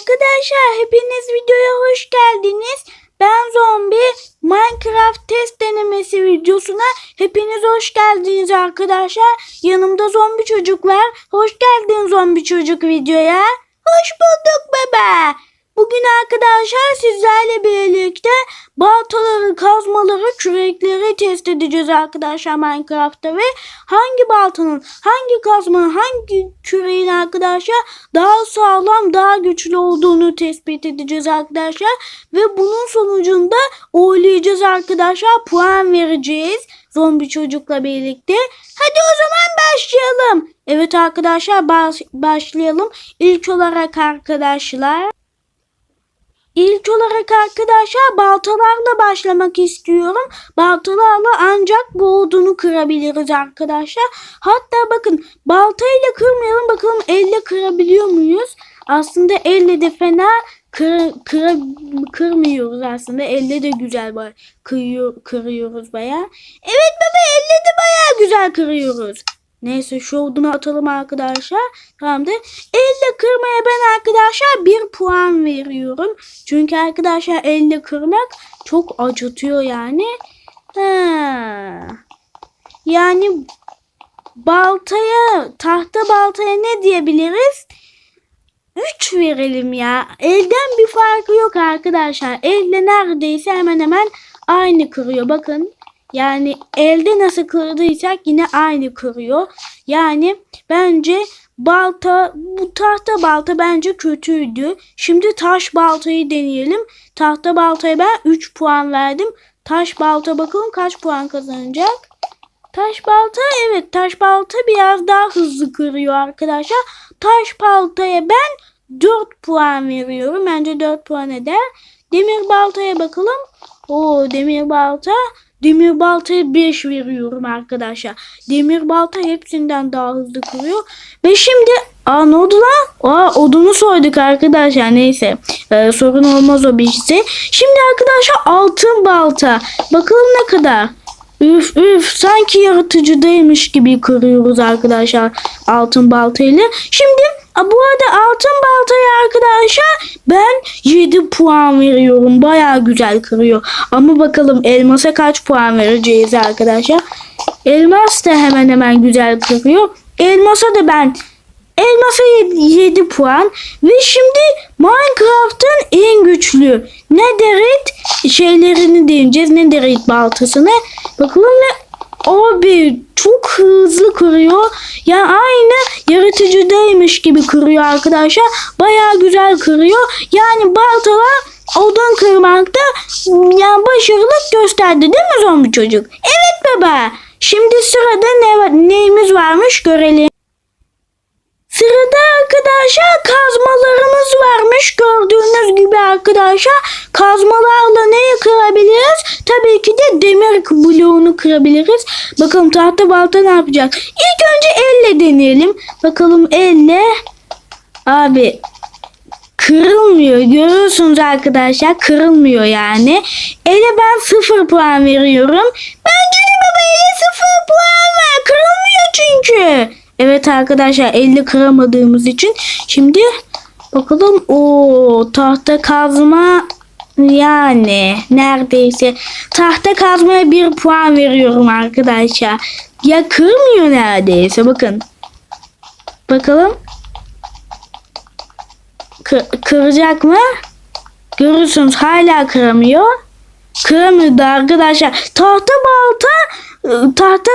Arkadaşlar hepiniz videoya hoş geldiniz. Ben zombi Minecraft test denemesi videosuna hepiniz hoş geldiniz arkadaşlar. Yanımda zombi çocuk var. Hoş geldin zombi çocuk videoya. Hoş bulduk bebe. Bugün arkadaşlar sizlerle birlikte baltaları, kazmaları, kürekleri test edeceğiz arkadaşlar Minecraft'ta ve hangi baltanın, hangi kazmanın, hangi küreğin arkadaşlar daha sağlam, daha güçlü olduğunu tespit edeceğiz arkadaşlar ve bunun sonucunda oylayacağız arkadaşlar, puan vereceğiz zombi çocukla birlikte. Hadi o zaman başlayalım. Evet arkadaşlar baş- başlayalım. İlk olarak arkadaşlar İlk olarak arkadaşlar baltalarla başlamak istiyorum. Baltalarla ancak bu odunu kırabiliriz arkadaşlar. Hatta bakın baltayla kırmayalım bakalım elle kırabiliyor muyuz? Aslında elle de fena kır, kır, kırmıyoruz aslında. Elle de güzel kırıyor, kırıyoruz baya. Evet baba elle de baya güzel kırıyoruz. Neyse şu odunu atalım arkadaşlar. Tamamdır. Elle kırmaya ben arkadaşlar bir puan veriyorum. Çünkü arkadaşlar elle kırmak çok acıtıyor yani. Ha. Yani baltaya, tahta baltaya ne diyebiliriz? 3 verelim ya. Elden bir farkı yok arkadaşlar. Elle neredeyse hemen hemen aynı kırıyor. Bakın. Yani elde nasıl kırdıysak yine aynı kırıyor. Yani bence balta bu tahta balta bence kötüydü. Şimdi taş baltayı deneyelim. Tahta baltaya ben 3 puan verdim. Taş balta bakalım kaç puan kazanacak. Taş balta evet taş balta biraz daha hızlı kırıyor arkadaşlar. Taş baltaya ben 4 puan veriyorum. Bence 4 puan eder. Demir baltaya bakalım. Oo demir balta. Demir baltaya 5 veriyorum arkadaşlar. Demir balta hepsinden daha hızlı kırıyor. Ve şimdi aa ne oldu lan? Aa odunu soyduk arkadaşlar. Neyse. Ee, sorun olmaz o bilgisi. Şimdi arkadaşlar altın balta. Bakalım ne kadar. Üf üf sanki yaratıcıdaymış gibi kırıyoruz arkadaşlar altın baltayla. Şimdi bu arada altın baltaya arkadaşlar ben 7 puan veriyorum. Baya güzel kırıyor. Ama bakalım elmasa kaç puan vereceğiz arkadaşlar. Elmas da hemen hemen güzel kırıyor. Elmasa da ben Elmasa 7 puan ve şimdi Minecraft'ın en güçlü Netherite şeylerini deneyeceğiz. Netherite baltasını. Bakalım ve abi çok hızlı kırıyor. Ya aynı yaratıcıdaymış gibi kırıyor arkadaşlar. Baya güzel kırıyor. Yani baltalar odun kırmakta yani başarılık gösterdi değil mi zombi çocuk? Evet baba. Şimdi sırada ne, neyimiz varmış görelim. Sırada arkadaşlar kazmalarımız varmış. Gördüğünüz gibi arkadaşlar kazmalarla ne kırabiliriz? Tabii ki de demir bloğunu kırabiliriz. Bakalım tahta balta ne yapacak? İlk önce elle deneyelim. Bakalım elle. Abi kırılmıyor. Görüyorsunuz arkadaşlar kırılmıyor yani. Ele ben sıfır puan veriyorum. Bence de baba ele sıfır puan ver. Kırılmıyor çünkü. Evet arkadaşlar elle kıramadığımız için. Şimdi bakalım o tahta kazma yani neredeyse tahta kazmaya bir puan veriyorum arkadaşlar. Ya kırmıyor neredeyse bakın. Bakalım. Kı- kıracak mı? Görürsünüz hala kıramıyor. Kıramıyordu arkadaşlar. Tahta balta tahta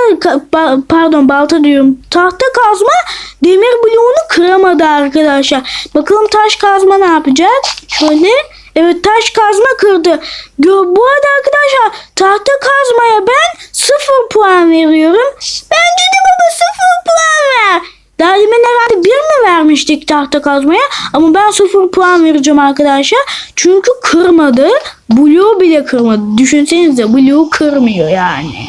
pardon balta diyorum. Tahta kazma demir bloğunu kıramadı arkadaşlar. Bakalım taş kazma ne yapacak? Şöyle. Evet taş kazma kırdı. Bu arada arkadaşlar tahta kazmaya ben sıfır puan veriyorum. Bence de baba sıfır puan ver. Daha demin herhalde bir mi vermiştik tahta kazmaya? Ama ben sıfır puan vereceğim arkadaşlar. Çünkü kırmadı. Bloğu bile kırmadı. Düşünsenize bloğu kırmıyor yani.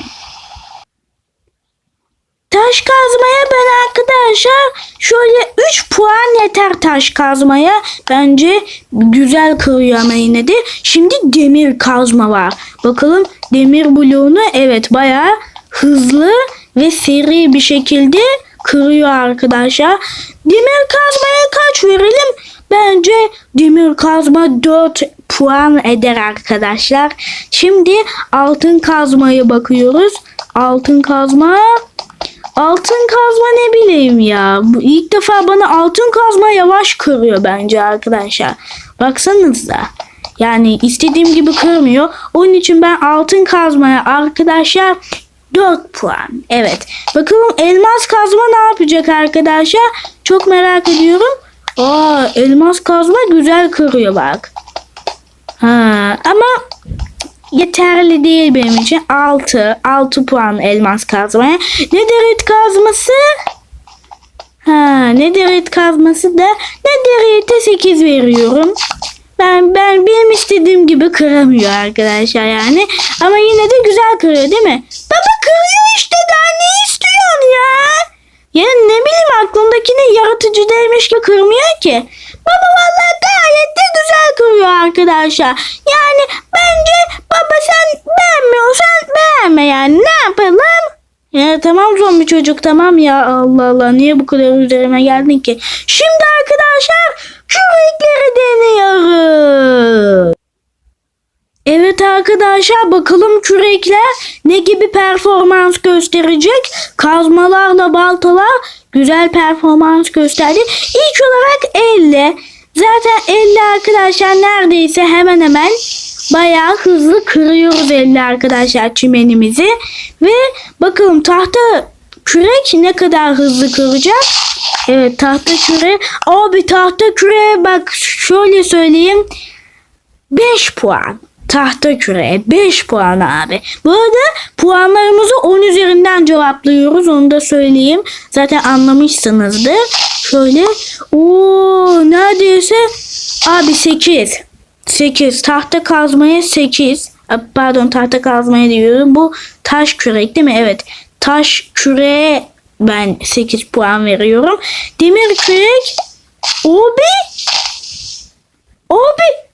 Taş kazmaya ben arkadaşlar şöyle 3 puan yeter taş kazmaya. Bence güzel kırıyor ama yine de. Şimdi demir kazma var. Bakalım demir bloğunu evet bayağı hızlı ve seri bir şekilde kırıyor arkadaşlar. Demir kazmaya kaç verelim? bence demir kazma 4 puan eder arkadaşlar. Şimdi altın kazmaya bakıyoruz. Altın kazma Altın kazma ne bileyim ya. Bu ilk defa bana altın kazma yavaş kırıyor bence arkadaşlar. Baksanıza. Yani istediğim gibi kırmıyor. Onun için ben altın kazmaya arkadaşlar 4 puan. Evet. Bakalım elmas kazma ne yapacak arkadaşlar? Çok merak ediyorum. Aa, elmas kazma güzel kırıyor bak. Ha, ama yeterli değil benim için. 6. 6 puan elmas kazmaya. Nedirit kazması? Ha, nedirit kazması da nedirit'e 8 veriyorum. Ben ben benim istediğim gibi kıramıyor arkadaşlar yani. Ama yine de güzel kırıyor değil mi? Baba kırıyor işte daha ne istiyorsun ya? Ya ne bileyim aklımdakine yaratıcı değilmiş ki kırmıyor ki. Baba vallahi gayet de güzel kırıyor arkadaşlar. Yani bence baba sen beğenmiyorsan beğenme yani ne yapalım? Ya tamam zombi çocuk tamam ya Allah Allah niye bu kadar üzerime geldin ki? Şimdi arkadaşlar kürekleri deniyoruz. Evet arkadaşlar bakalım kürekler ne gibi performans gösterecek? Kazmalarla baltalar güzel performans gösterdi. İlk olarak elle. Zaten elle arkadaşlar neredeyse hemen hemen bayağı hızlı kırıyoruz elle arkadaşlar çimenimizi. Ve bakalım tahta kürek ne kadar hızlı kıracak? Evet tahta küre. Abi tahta küre bak şöyle söyleyeyim. 5 puan. Tahta küre 5 puan abi. Bu arada puanlarımızı 10 üzerinden cevaplıyoruz. Onu da söyleyeyim. Zaten anlamışsınızdır. Şöyle. Oo neredeyse abi 8. 8. Tahta kazmaya 8. Pardon tahta kazmaya diyorum. Bu taş kürek değil mi? Evet. Taş küreğe ben 8 puan veriyorum. Demir kürek. Abi. Abi.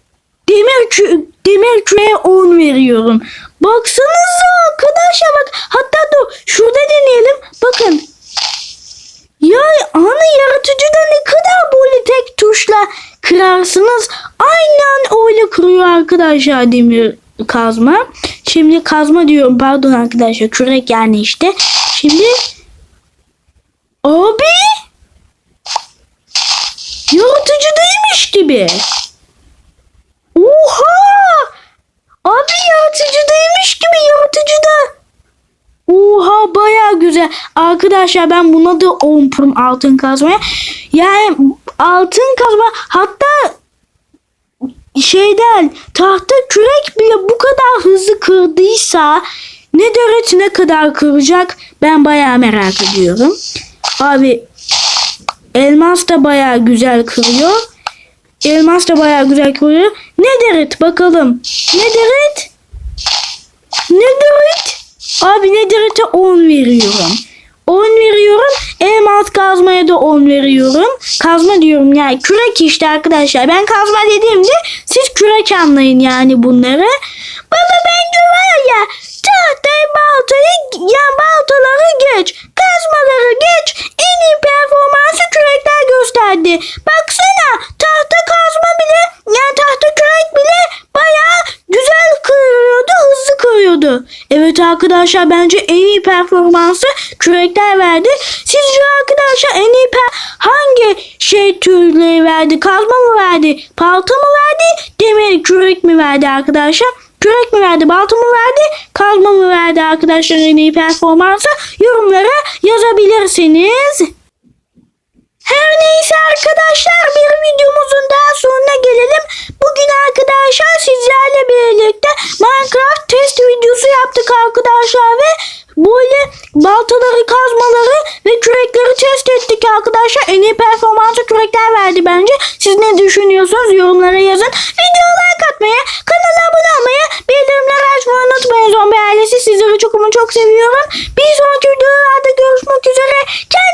Demir kü demir küreğe 10 veriyorum. Baksanıza arkadaşlar bak. Hatta dur şurada deneyelim. Bakın. Ya ana yaratıcıda ne kadar böyle tek tuşla kırarsınız. Aynen öyle kırıyor arkadaşlar demir kazma. Şimdi kazma diyorum pardon arkadaşlar kürek yani işte. Şimdi abi yaratıcı değilmiş gibi. Oha! Abi yaratıcı değilmiş gibi yaratıcı da. Oha baya güzel. Arkadaşlar ben buna da 10 puan altın kazmaya. Yani altın kazma hatta şeyden tahta kürek bile bu kadar hızlı kırdıysa ne deret ne kadar kıracak ben baya merak ediyorum. Abi elmas da baya güzel kırıyor. Elmas da bayağı güzel kırıyor. Ne derit bakalım. Ne derit? Ne derit? Abi ne derite 10 veriyorum. 10 veriyorum. Elmas kazmaya da 10 veriyorum. Kazma diyorum yani kürek işte arkadaşlar. Ben kazma dediğimde siz kürek anlayın yani bunları. Baba bence var ya tahtayı baltayı ya baltaları geç. Kazmaları geç. En iyi performansı kürekler gösterdi. Baksana tahta kazma bile yani tahta kürek bile bayağı güzel kırıyordu hızlı kırıyordu. Evet arkadaşlar bence en iyi performansı kürekler verdi. Sizce arkadaşlar en iyi hangi şey türleri verdi? Kazma mı verdi? Balta mı verdi? Demir kürek mi verdi arkadaşlar? Kürek mi verdi, balta mı verdi, kazma mı verdi arkadaşlar en iyi performansı? Yorumlara yazabilirsiniz. Her neyse arkadaşlar bir videomuzun daha sonuna gelelim. Bugün arkadaşlar sizlerle birlikte Minecraft test videosu yaptık arkadaşlar ve böyle baltaları, kazmaları ve kürekleri test ettik arkadaşlar. En iyi performansı kürekler verdi bence. Siz ne düşünüyorsunuz yorumlara yazın. Videoya like atmayı, kanala abone olmayı, bildirimleri açmayı unutmayın zombi ailesi. Sizleri çok ama çok seviyorum. Bir sonraki videolarda görüşmek üzere. Kendinize